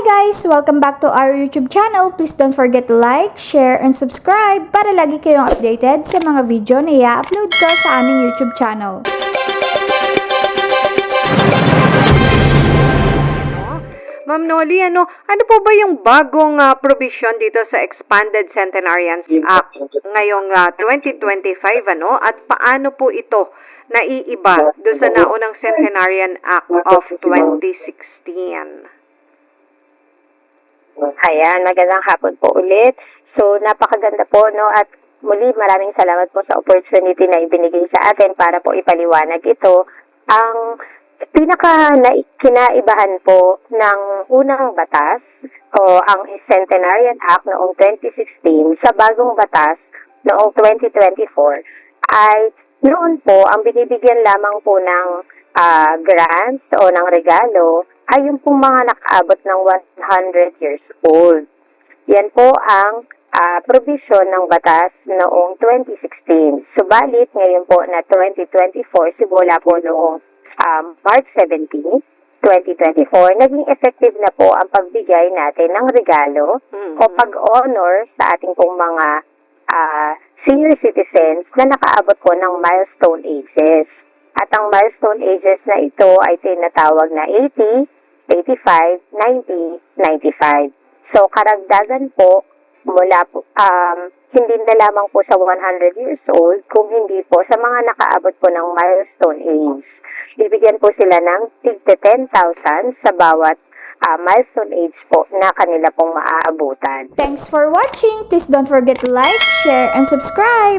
guys! Welcome back to our YouTube channel. Please don't forget to like, share, and subscribe para lagi kayong updated sa mga video na i-upload ko sa aming YouTube channel. Ma'am Noli, ano, ano po ba yung bagong ah, provision dito sa Expanded Centenarians Act ngayong ah, 2025, ano? At paano po ito naiiba do sa naunang Centenarian Act of 2016? Ayan, magandang hapon po ulit. So, napakaganda po, no? At muli, maraming salamat po sa opportunity na ibinigay sa atin para po ipaliwanag ito. Ang pinaka na, kinaibahan po ng unang batas o ang Centenarian Act noong 2016 sa bagong batas noong 2024 ay noon po ang binibigyan lamang po ng ah, grants o ng regalo ay yung pong mga nakaabot ng 100 years old. Yan po ang ah, provision ng batas noong 2016. Subalit, ngayon po na 2024, simula po noong um, March 17, 2024, naging effective na po ang pagbigay natin ng regalo Mhm. o pag-honor sa ating pong mga ah, senior citizens na nakaabot po ng milestone ages. At ang milestone ages na ito ay tinatawag na 80, 85, 90, 95. So, karagdagan po mula po, um, hindi na lamang po sa 100 years old, kung hindi po sa mga nakaabot po ng milestone age. Bibigyan po sila ng tigte 10,000 sa bawat ah, milestone age po na kanila pong maaabutan. Thanks for watching! Please don't forget to like, share, and subscribe!